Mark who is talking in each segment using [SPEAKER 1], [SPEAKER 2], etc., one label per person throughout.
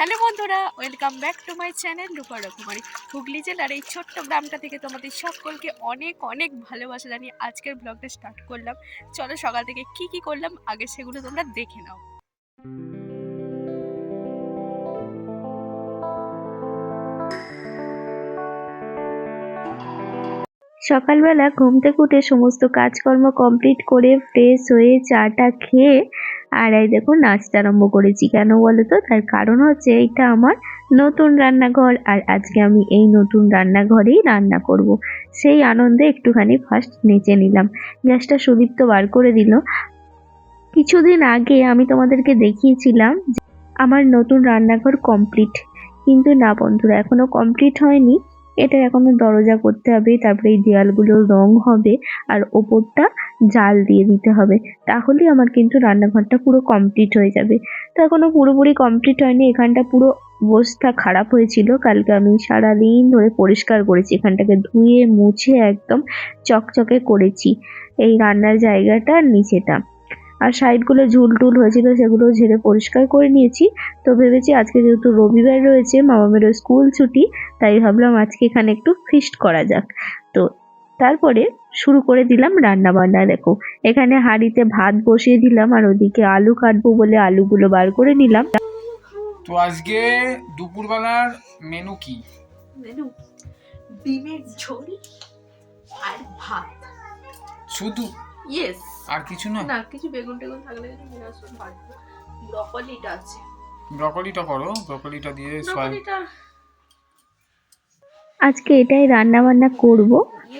[SPEAKER 1] Hello বন্ধুরা, welcome back to my channel Rupa রকুমারি Hooghly জেলার এই ছোট্ট গ্রামটা থেকে তোমাদের সকলকে অনেক অনেক ভালোবাসা জানিয়ে আজকের ব্লগটা স্টার্ট করলাম। চলো সকাল থেকে কি কি করলাম, আগে সেগুলো তোমরা দেখে নাও।
[SPEAKER 2] সকালবেলা ঘুম থেকে উঠে সমস্ত কাজকর্ম কমপ্লিট করে ফ্রেশ হয়ে চাটা খেয়ে আর এই দেখো নাচতে আরম্ভ করেছি। কেন বলো তো? তার কারণ হচ্ছে এইটা আমার নতুন রান্নাঘর আর আজকে আমি এই নতুন রান্নাঘরেই রান্না করব। সেই আনন্দে একটুখানি ফার্স্ট নেচে নিলাম। গ্যাসটা সুদীপ্ত বার করে দিল। কিছুদিন আগে আমি তোমাদেরকে দেখিয়েছিলাম আমার নতুন রান্নাঘর কমপ্লিট কিন্তু না বন্ধুরা এখনও কমপ্লিট হয়নি। এটা এখনও দরজা করতে হবে, তারপরে এই দেয়ালগুলোর রং হবে আর ওপরটা জাল দিয়ে দিতে হবে। তাহলেই আমার কিন্তু রান্নাঘরটা পুরো কমপ্লিট হয়ে যাবে। তো এখনও পুরোপুরি কমপ্লিট হয়নি, এখানটা পুরো অবস্থা খারাপ হয়েছিল। কালকে আমি সারাদিন ধরে পরিষ্কার করেছি, এখানটাকে ধুয়ে, মুছে একদম চকচকে করেছি। এই রান্নার জায়গাটা নিচেটা। আর সাইডগুলো ঝুল টুল হয়েছিল সেগুলো ঝেড়ে পরিষ্কার করে নিয়েছি। তো ভেবেছি আজকে যেহেতু রবিবার রয়েছে মামামেরও স্কুল ছুটি তাই ভাবলাম আজকে এখানে একটু ফিস্ট করা যাক। তো তারপরে শুরু করে দিলাম রান্না বান্না দেখো। এখানে হাঁড়িতে ভাত বসিয়ে দিলাম আর ওদিকে আলু কাটবো বলে আলুগুলো বার করে নিলাম।
[SPEAKER 3] তো আজকে দুপুরবেলার মেনু কি?
[SPEAKER 1] মেনু ডিমের ঝোল আর ভাত।
[SPEAKER 3] শুধু?
[SPEAKER 1] ইয়েস
[SPEAKER 3] আর কিছু নয়?
[SPEAKER 1] না কিছু বেগুন টেগুন থাকলে কিছু নিয়ে ভাজবো ব্রকলিটা আছে।
[SPEAKER 3] ব্রকলিটা করো ব্রকলিটা দিয়ে সয়াবিন
[SPEAKER 1] ব্রকলিটা।
[SPEAKER 2] আজকে এটাই রান্না বান্না করব।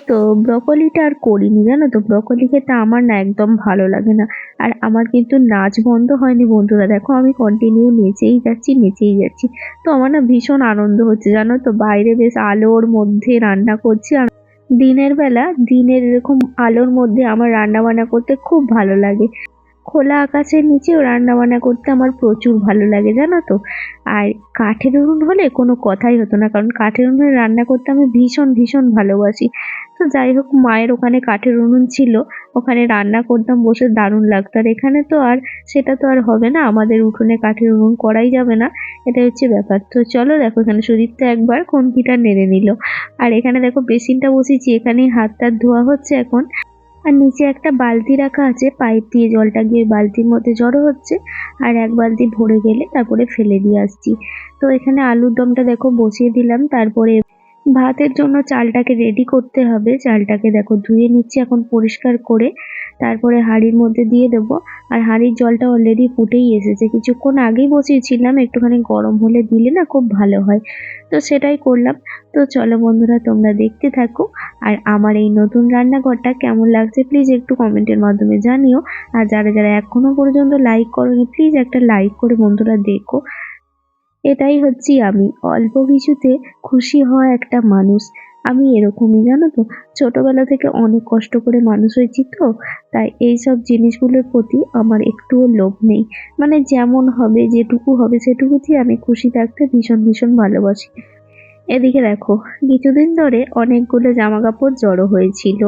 [SPEAKER 2] তো ব্রকলিটা আর করিনি জানো তো? ব্রকলি খেতে আমার না একদম ভালো লাগে না। আর আমার কিন্তু নাচ বন্ধ হয়নি বন্ধুরা। দেখো আমি কন্টিনিউ নেচেই যাচ্ছি নেচেই যাচ্ছি। তো আমার না ভীষণ আনন্দ হচ্ছে জানো তো? বাইরে বেশ আলোর মধ্যে রান্না করছি আর দিনের বেলা দিনের এরকম আলোর মধ্যে আমার রান্না বান্না করতে খুব ভালো লাগে। খোলা আকাশের নিচেও রান্না বান্না করতে আমার প্রচুর ভালো লাগে, জানো তো? আর কাঠের উনুন হলে কোনো কথাই হতো না, কারণ কাঠের উনুনে রান্না করতে আমি ভীষণ ভীষণ ভালোবাসি। তো যাই হোক, মায়ের ওখানে কাঠের উনুন ছিল, ওখানে রান্না করতাম, বসে দারুণ লাগতো। আর এখানে তো আর, সেটা তো আর হবে না, আমাদের উঠোনে কাঠের উনুন করাই যাবে না এটা হচ্ছে ব্যাপার। তো চলো দেখো, এখানে সুদীপ্ত একবার কম্পিউটার নেড়ে নিল। আর এখানে দেখো, বেসিনটা বসেছি এখানেই হাত টাত ধোয়া হচ্ছে এখন। আর নিচে একটা বালতি রাখা আছে, পাইপ দিয়ে জলটা গিয়ে বালতির মধ্যে জড়ো হচ্ছে, আর এক বালতি ভরে গেলে তারপরে ফেলে দিয়ে আসছি। তো এখানে আলুর দমটা দেখো বসিয়ে দিলাম, তারপরে ভাতের জন্য চালটাকে রেডি করতে হবে। চালটাকে দেখো ধুয়ে নিচ্ছি এখন পরিষ্কার করে। তারপরে হাঁড়ির মধ্যে দিয়ে দেবো। আর হাঁড়ির জলটা অলরেডি ফুটেই এসেছে। কিছুক্ষণ আগেই বসিয়েছিলাম, একটুখানি গরম হলে দিলে না খুব ভালো হয়। তো সেটাই করলাম। তো চলো বন্ধুরা, তোমরা দেখতে থাকো। আর আমার এই নতুন রান্নাঘরটা কেমন লাগছে প্লিজ একটু কমেন্টের মাধ্যমে জানিও। আর যারা যারা এখনও পর্যন্ত লাইক করোনি প্লিজ একটা লাইক করে বন্ধুরা দেখো। এটাই হচ্ছি আমি। অল্প কিছুতে খুশি হওয়া একটা মানুষ। আমি এরকমই, জানো তো? ছোটবেলা থেকে অনেক কষ্ট করে মানুষ হয়েছি তো, তাই এই সব জিনিসগুলোর প্রতি আমার একটুও লোভ নেই। মানে যেমন হবে, যেটুকু হবে, সেটুকুতেই আমি খুশি থাকতে ভীষণ ভীষণ ভালোবাসি। এদিকে দেখো, কিছুদিন ধরে অনেকগুলো জামা কাপড় জড়ো হয়েছিল।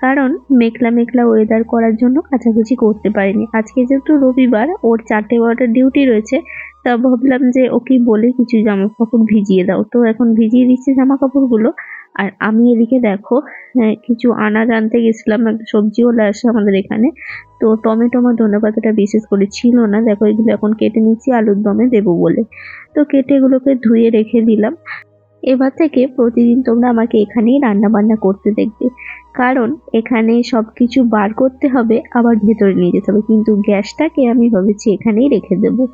[SPEAKER 2] কারণ মেঘলা মেঘলা ওয়েদার করার জন্য কাচাকুচি করতে পারিনি। আজকে যেহেতু রবিবার, ওর চারটে বারোটা ডিউটি রয়েছে তা ভাবলাম যে ওকে বলে কিছু জামা কাপড় ভিজিয়ে দাও। তো এখন ভিজিয়ে দিচ্ছে জামা কাপড়গুলো। আর আমি এদিকে দেখো কিছু আনাজ আনতে গেছিলাম, একটা সবজিওয়ালা আসে আমাদের এখানে। তো টমেটো আমার ধনেপাতাটা বিশেষ করে ছিল না। দেখো এগুলো এখন কেটে নিচ্ছি, আলুর দমে দেবো বলে। তো কেটে এগুলোকে ধুয়ে রেখে দিলাম। এবার থেকে প্রতিদিন তোমরা আমাকে এখানেই রান্না বান্না করতে দেখবে। কারণ এখানে সব কিছু বার করতে হবে, আবার ভেতরে নিয়ে যেতে হবে। কিন্তু গ্যাসটাকে আমি ভেবেছি এখানেই রেখে দেবো।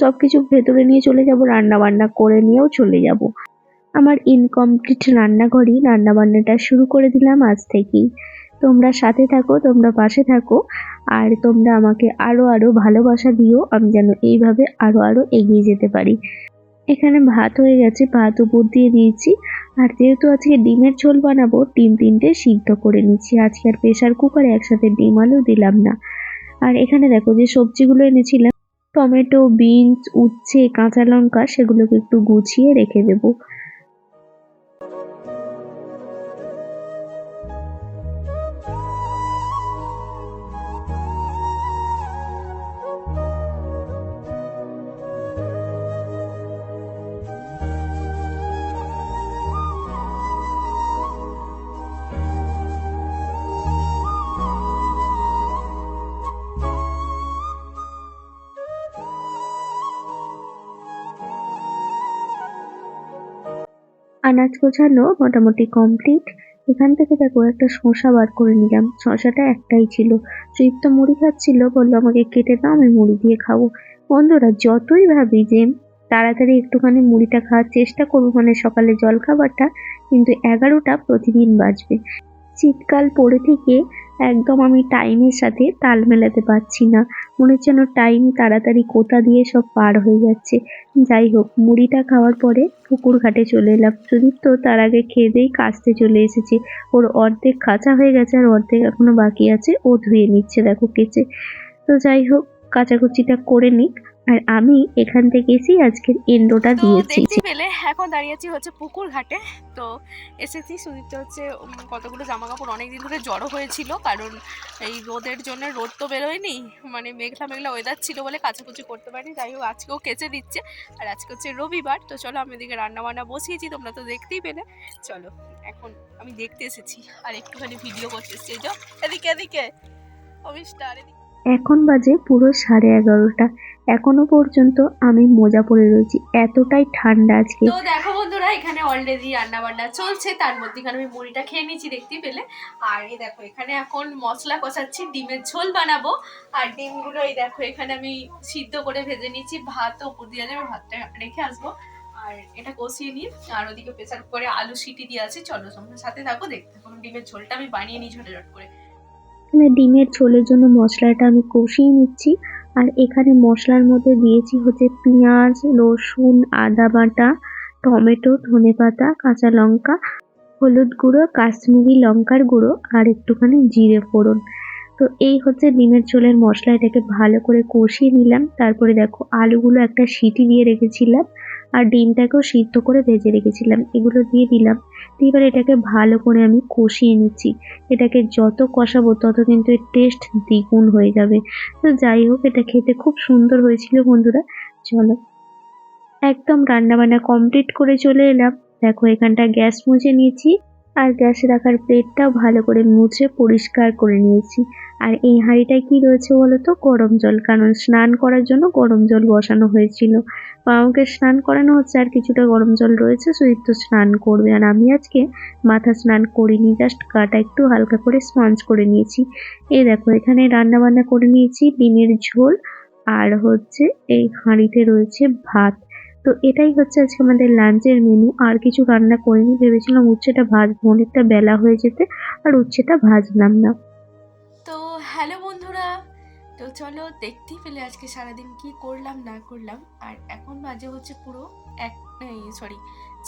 [SPEAKER 2] সব কিছু ভেতরে নিয়ে চলে যাব রান্না বান্না করে নিয়েও চলে যাব। আমার ইনকমপ্লিট রান্নাঘরই রান্না বান্নাটা শুরু করে দিলাম আজ থেকেই। তোমরা সাথে থাকো, তোমরা পাশে থাকো, আর তোমরা আমাকে আরও আরও ভালোবাসা দিও, আমি যেন এইভাবে আরও আরও এগিয়ে যেতে পারি। এখানে ভাত হয়ে গেছে, ভাত উপর দিয়ে দিয়েছি, আর যেহেতু আজকে ডিমের ঝোল বানাবো, ডিম তিনটে সিদ্ধ করে নিচ্ছি। আজকে আর প্রেশার কুকারে একসাথে ডিম আলু দিলাম না। আর এখানে দেখো যে সবজিগুলো এনেছিলাম। টমেটো বিনস উচ্ছে কাঁচা লঙ্কা সেগুলোকে একটু গুছিয়ে রেখে দেবো। আনাজ গোছানো মোটামুটি কমপ্লিট এখান থেকে দেখো একটা শসা বার করে নিলাম। শসাটা একটাই ছিল। তৃপ্ত মুড়ি খাচ্ছিল বলল, আমাকে কেটে দাও, আমি মুড়ি দিয়ে খাব। বন্ধুরা, যতই ভাবি যে তাড়াতাড়ি একটুখানি মুড়িটা খাওয়ার চেষ্টা করব মানে সকালে জল খাবারটা কিন্তু এগারোটা প্রতিদিন বাজবে। শীতকাল পড়ে থেকে একদম আমি টাইমের সাথে তাল মেলাতে পারছি না। মনে হচ্ছে যেন টাইম তাড়াতাড়ি কোথা দিয়ে সব পার হয়ে যাচ্ছে। যাই হোক, মুড়িটা খাওয়ার পরে পুকুর ঘাটে চলে এলাম। সুদীপ তো তার আগে খেয়ে দিয়েই কাচতে চলে এসেছে। ওর অর্ধেক কাঁচা হয়ে গেছে আর অর্ধেক এখনও বাকি আছে। ও ধুয়ে নিচ্ছে, দেখো কেচে। তো যাই হোক, কাচাকুচিটা করে নিক। আর আমি এখান থেকে এসেই আজকের এন্ডোটা দিয়েছি।
[SPEAKER 1] পেলে এখন দাঁড়িয়ে আছি হচ্ছে পুকুর ঘাটে তো এসেছি সুদীপ্ত হচ্ছে কতগুলো জামা কাপড় অনেক দিন ধরে জড়ো হয়েছিল কারণ এই রোদের জন্য রোদ তো বেরোয়নি। মানে মেঘলা মেঘলা ওয়েদার ছিল বলে কাচাকুচি করতে পারিনি। যাই হোক আজকেও কেচে দিচ্ছে। আর আজকে হচ্ছে রবিবার তো চলো আমি এদিকে রান্না বান্না বসিয়েছি তোমরা তো দেখতেই পেলে। চলো এখন আমি দেখতে এসেছি। আর একটুখানি ভিডিও করতে এসেছি। এই যে এদিকে এদিকে। অবিষ্টার এদিকে।
[SPEAKER 2] এখন বাজে পুরো সাড়ে এগারোটা। এখনও পর্যন্ত আমি মোজা পরে রয়েছি। এতটাই ঠান্ডা আজকে।
[SPEAKER 1] তো দেখো বন্ধুরা, এখানে অলরেডি রান্না বান্না চলছে। তার মধ্যে এখানে আমি মুড়িটা খেয়ে নিয়েছি দেখতে পেলে। আর এই দেখো, এখানে এখন মশলা কষাচ্ছি, ডিমের ঝোল বানাবো। আর ডিমগুলো এই দেখো, এখানে আমি সিদ্ধ করে ভেজে নিয়েছি। ভাত উপর দিয়ে যাবে ভাতটা রেখে আসব। আর এটা কষিয়ে নিই আর ওদিকে প্রেসার করে আলু সিটি দিয়ে আছে। চলো তোমরা সাথে থাকো, দেখতে থাকো। ডিমের ঝোলটা আমি বানিয়ে নিই ঝোলে করে।
[SPEAKER 2] এখানে ডিমের ছোলের জন্য মশলাটা আমি কষিয়ে নিচ্ছি। আর এখানে মশলার মধ্যে দিয়েছি হচ্ছে পেঁয়াজ, রসুন, আদা বাটা, টমেটো, ধনে পাতা, কাঁচা লঙ্কা, হলুদ গুঁড়ো, কাশ্মীরি লঙ্কার গুঁড়ো আর একটুখানি জিরে ফোড়ন। তো এই হচ্ছে ডিমের ঝোলের মশলা, এটাকে ভালো করে কষিয়ে নিলাম। তারপরে দেখো আলুগুলো একটা সিটি দিয়ে রেখেছিলাম আর ডিমটাকেও সিদ্ধ করে ভেজে রেখেছিলাম। এগুলো দিয়ে দিলাম। এবার এটাকে ভালো করে আমি কষিয়ে নিচ্ছি। এটাকে যত কষাবো তত কিন্তু এর টেস্ট দ্বিগুণ হয়ে যাবে। তো যাই হোক, এটা খেতে খুব সুন্দর হয়েছিল বন্ধুরা। চলো, একদম রান্নাবান্না কমপ্লিট করে চলে এলাম। দেখো এখানটা গ্যাস মুছে নিয়েছি। আর গ্যাসে রাখার প্লেটটাও ভালো করে মুছে পরিষ্কার করে নিয়েছি। আর এই হাঁড়িটায় কি রয়েছে বলো তো? গরম জল। কারণ স্নান করার জন্য গরম জল বসানো হয়েছিল। আমাকে স্নান করানো হচ্ছে আর কিছুটা গরম জল রয়েছে, সুদীপ তো স্নান করবে। আর আমি আজকে মাথা স্নান করিনি জাস্ট গাটা একটু হালকা করে স্পঞ্জ করে নিয়েছি। এই দেখো, এখানে রান্না বান্না করে নিয়েছি, ডিমের ঝোল। আর হচ্ছে এই হাঁড়িতে রয়েছে ভাত। তো এটাই হচ্ছে আজকে আমাদের লাঞ্চের মেনু আর কিছু রান্না করিনি, ভেবেছিলাম উচ্ছেটা ভাজবো অনেকটা বেলা হয়ে যেতে, আর উচ্ছেটা ভাজলাম না।
[SPEAKER 1] তো হ্যালো বন্ধুরা, তো চলো দেখতেই পেলে আজকে সারাদিন কি করলাম, না করলাম। আর এখন বাজে হচ্ছে পুরো এক সরি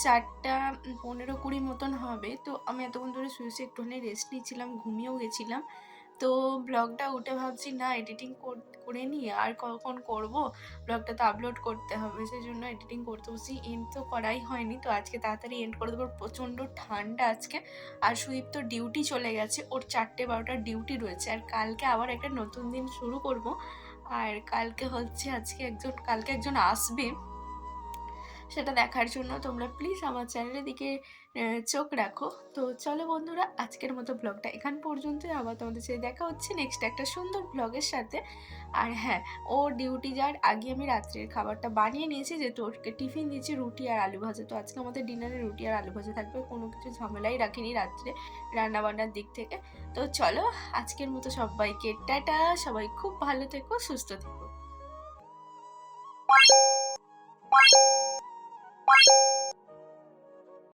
[SPEAKER 1] চারটা পনেরো কুড়ি মতন হবে। তো আমি এতক্ষণ ধরে শুয়ে শুয়ে একটুখানি রেস্ট নিচ্ছিলাম, ঘুমিয়েও গেছিলাম। তো ব্লগটা উঠে ভাবছি, না এডিটিং করে নিই আর কখন করব? ব্লগটা তো আপলোড করতে হবে সেই জন্য এডিটিং করতে বসছি এন্ড তো করাই হয়নি, তো আজকে তাড়াতাড়ি এন্ড করে দেবো। প্রচণ্ড ঠান্ডা আজকে, আর সুদীপ তো ডিউটি চলে গেছে, ওর চারটে বারোটার ডিউটি রয়েছে, আর কালকে আবার একটা নতুন দিন শুরু করব, আর কালকে হচ্ছে আজকে একজন, কালকে একজন আসবে সেটা দেখার জন্য তোমরা প্লিজ আমার চ্যানেলের দিকে চোখ রাখো। তো চলো বন্ধুরা, আজকের মতো ব্লগটা এখান পর্যন্ত আবার তোমাদের সাথে দেখা হচ্ছে নেক্সট একটা সুন্দর ব্লগের সাথে। আর হ্যাঁ ও ডিউটি যাওয়ার আগে আমি রাত্রের খাবারটা বানিয়ে নিয়েছি যে তোরকে টিফিন দিয়েছি, রুটি আর আলু ভাজা। তো আজকে আমাদের ডিনারে রুটি আর আলু ভাজা থাকবে, কোনো কিছু ঝামেলাই রাখিনি রাত্রে রান্নাবান্নার দিক থেকে। তো চলো, আজকের মতো সবাইকে টাটা, সবাই খুব ভালো থেকো, সুস্থ থেকো। you